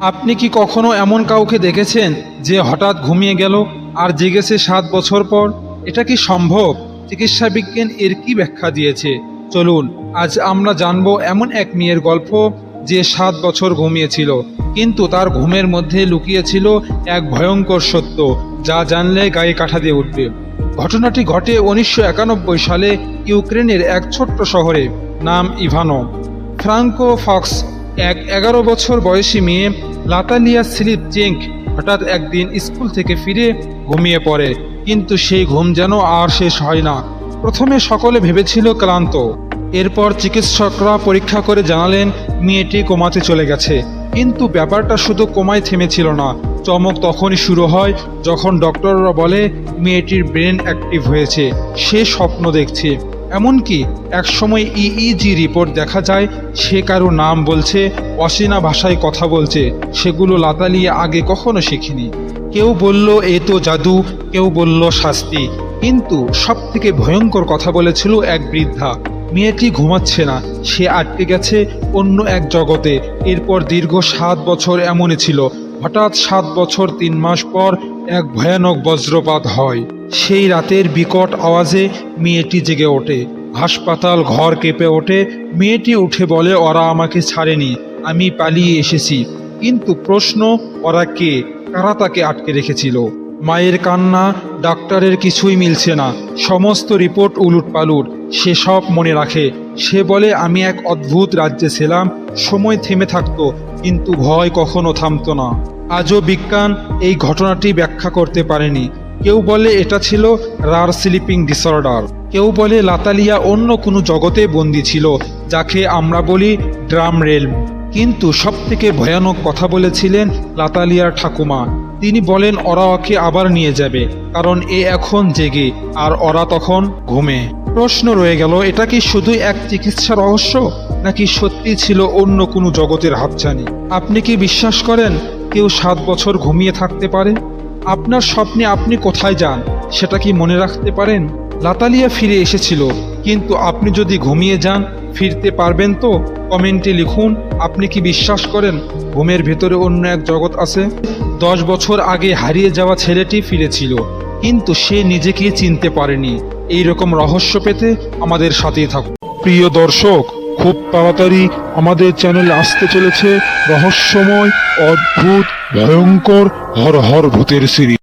আপনি কি কখনো এমন কাউকে দেখেছেন যে হঠাৎ ঘুমিয়ে গেল আর জেগেছে সাত বছর পর, এটা কি সম্ভব? চিকিৎসা বিজ্ঞান এর কি ব্যাখ্যা দিয়েছে? চলুন, আজ আমরা জানব এমন এক মেয়ের গল্প যে সাত বছর ঘুমিয়েছিল, কিন্তু তার ঘুমের মধ্যে লুকিয়েছিল এক ভয়ঙ্কর সত্য, যা জানলে গায়ে কাঠা দিয়ে উঠবে। ঘটনাটি ঘটে উনিশশো একানব্বই সালে ইউক্রেনের এক ছোট্ট শহরে, নাম ইভানো। ফ্রাঙ্কো ফক্স, এক এগারো বছর বয়সী মেয়ে লাতালিয়া স্লিপ চেঙ্ক হঠাৎ একদিন স্কুল থেকে ফিরে ঘুমিয়ে পড়ে। কিন্তু সেই ঘুম যেন আর শেষ হয় না। প্রথমে সকলে ভেবেছিল ক্লান্ত। এরপর চিকিৎসকরা পরীক্ষা করে জানালেন, মেয়েটি কোমাতে চলে গেছে। কিন্তু ব্যাপারটা শুধু কোমায় থেমেছিল না। চমক তখনই শুরু হয় যখন ডক্টররা বলে, মেয়েটির ব্রেন অ্যাক্টিভ হয়েছে। সে স্বপ্ন দেখছে। এমনকি একসময় ইইজি রিপোর্ট দেখা যায়, সে কারও নাম বলছে অচেনা ভাষায় কথা বলছে, সেগুলো লাতালিয়ে আগে কখনো শিখিনি। কেউ বলল, এ তো জাদু কেউ বলল, শাস্তি কিন্তু সব থেকে ভয়ঙ্কর কথা বলেছিল এক বৃদ্ধা। মেয়েটি ঘুমাচ্ছে না, সে আটকে গেছে অন্য এক জগতে। এরপর দীর্ঘ সাত বছর এমনই ছিল। হঠাৎ সাত বছর তিন মাস পর এক ভয়ানক বজ্রপাত হয়। সেই রাতের বিকট আওয়াজে মেয়েটি জেগে ওঠে। হাসপাতাল ঘর কেঁপে ওঠে। মেয়েটি উঠে বলে, ওরা আমাকে ছাড়েনি। আমি পালিয়ে এসেছি। কিন্তু প্রশ্ন, ওরা কে? কারা তাকে আটকে রেখেছিল? মায়ের কান্না, ডাক্তারের কিছুই মিলছে না। সমস্ত রিপোর্ট উলুট পালুট সে সব মনে রাখে। সে বলে, আমি এক অদ্ভুত রাজ্যে ছিলাম, সময় থেমে থাকতো, কিন্তু ভয় কখনো থামতো না। আজও বিজ্ঞান এই ঘটনাটি ব্যাখ্যা করতে পারেনি। কেউ বলে, এটা ছিল রার স্লিপিং ডিসঅর্ডার। কেউ বলে, লাতালিয়া অন্য কোনো জগতে বন্দী ছিল, যাকে আমরা বলি ড্রাম রেলম। কিন্তু সব থেকে ভয়ানক কথা বলেছিলেন লাতালিয়ার ঠাকুমা। তিনি বলেন, ওরা ওকে আবার নিয়ে যাবে, কারণ এ এখন জেগে, আর ওরা তখন ঘুমে। প্রশ্ন রয়ে গেল, এটা কি শুধু এক চিকিৎসা রহস্য, নাকি সত্যি ছিল অন্য কোনো জগতের হাতছানি? আপনি কি বিশ্বাস করেন কেউ সাত বছর ঘুমিয়ে থাকতে পারে? আপনার স্বপ্নে আপনি কোথায় যান, সেটা কি মনে রাখতে পারেন? লাতালিয়া ফিরে এসেছিল, কিন্তু আপনি যদি ঘুমিয়ে যান, ফিরতে পারবেন তো? কমেন্টে লিখুন, আপনি কি বিশ্বাস করেন ঘুমের ভেতরে অন্য এক জগৎ আছে? দশ বছর আগে হারিয়ে যাওয়া ছেলেটি ফিরেছিল, কিন্তু সে নিজেকে চিনতে পারেনি। এই রকম রহস্য পেতে আমাদের সাথেই থাকুন। প্রিয় দর্শক, খুব তাড়াতাড়ি আমাদের চ্যানেল আসতে চলেছে রহস্যময়, অদ্ভুত, ভয়ঙ্কর হর হর ভূতের সিরিজ।